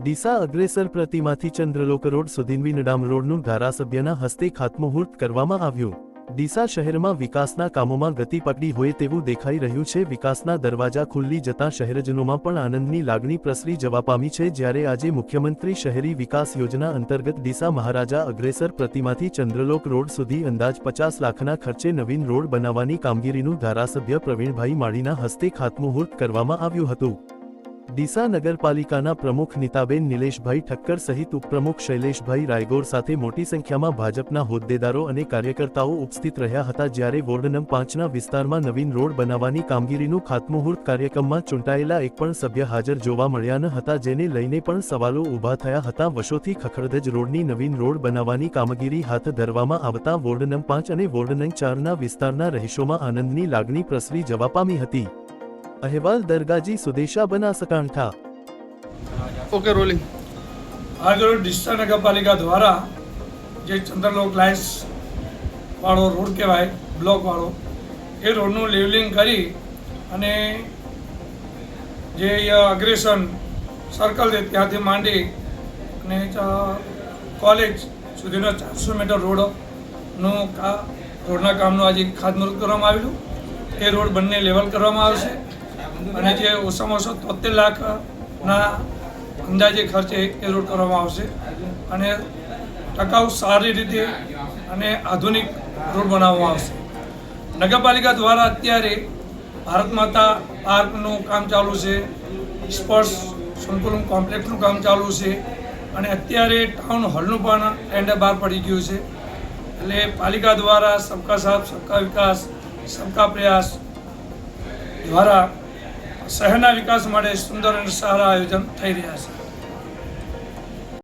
ડીસા અગ્રેસર પ્રતિમાથી ચંદ્રલોક રોડ સુધીનવી નડામ રોડનું ધારાસભ્યના હસ્તે ખાતમુહૂર્ત કરવામાં આવ્યું. ડીસા શહેરમાં વિકાસના કામોમાં ગતિ પકડી હોય તેવું દેખાઈ રહ્યું છે. વિકાસના દરવાજા ખુલ્લી જતા શહેરજનોમાં પણ આનંદની લાગણી પ્રસરી જવા પામી છે. જ્યારે આજે મુખ્યમંત્રી શહેરી વિકાસ યોજના અંતર્ગત ડીસા મહારાજા અગ્રેસર પ્રતિમાથી ચંદ્રલોક રોડ સુધી અંદાજ પચાસ લાખના ખર્ચે નવીન રોડ બનાવવાની કામગીરીનું ધારાસભ્ય પ્રવીણભાઈ માળીના હસ્તે ખાતમુહૂર્ત કરવામાં આવ્યું હતું. ડીસા નગરપાલિકાના પ્રમુખ નીતાબેન નિલેશભાઈ ઠક્કર સહિત ઉપપ્રમુખ શૈલેષભાઈ રાયગોર સાથે મોટી સંખ્યામાં ભાજપના હોદ્દેદારો અને કાર્યકર્તાઓ ઉપસ્થિત રહ્યા હતા જ્યારે વોર્ડ નંબર પાંચના વિસ્તારમાં નવીન રોડ બનાવવાની કામગીરીનું ખાતમુહૂર્ત કાર્યક્રમમાં ચૂંટાયેલા એક પણ સભ્ય હાજર જોવા મળ્યા ન હતા જેને લઈને પણ સવાલો ઊભા થયા હતા. વર્ષોથી ખખડધજ રોડની નવીન રોડ બનાવવાની કામગીરી હાથ ધરવામાં આવતા વોર્ડ નંબર પાંચ અને વોર્ડ નંબર ચારના વિસ્તારના રહીશોમાં આનંદની લાગણી પ્રસરી જવા પામી હતી. અહેવાલ દરગાજી સુદેશા બનાસકાંઠા ઓકે રોલિંગ આગળ ડિસ્ટા નગરપાલિકા દ્વારા જે ચંદ્રલોક લાઇન્સ વાળો રોડ કહેવાય બ્લોક વાળો એ રોડનું લેવલિંગ કરી અને જે અગ્રેસન સર્કલ છે ત્યાંથી માંડી અને કોલેજ સુધીનો ચારસો મીટર રોડનું કા રોડના કામનું આજે ખાતમુહૂર્ત કરવામાં આવેલું. એ રોડ બંને લેવલ કરવામાં આવશે. અને જે ઓછામાં ઓછો તોતેર લાખના અંદાજે ખર્ચે એ રોડ કરવામાં આવશે. અને ટકાઉ સારી રીતે અને આધુનિક રોડ બનાવવામાં આવશે. નગરપાલિકા દ્વારા અત્યારે ભારત માતા પાર્કનું કામ ચાલુ છે. સ્પોર્ટ્સ સંકુલન કોમ્પ્લેક્સનું કામ ચાલુ છે. અને અત્યારે ટાઉન હોલનું પણ ટેન્ડર બહાર પડી ગયું છે. એટલે પાલિકા દ્વારા સબકા સાથ, સબકા વિકાસ, સબકા પ્રયાસ દ્વારા શહેરના વિકાસ માટે સુંદર અને સારા આયોજન થઈ રહ્યા છે.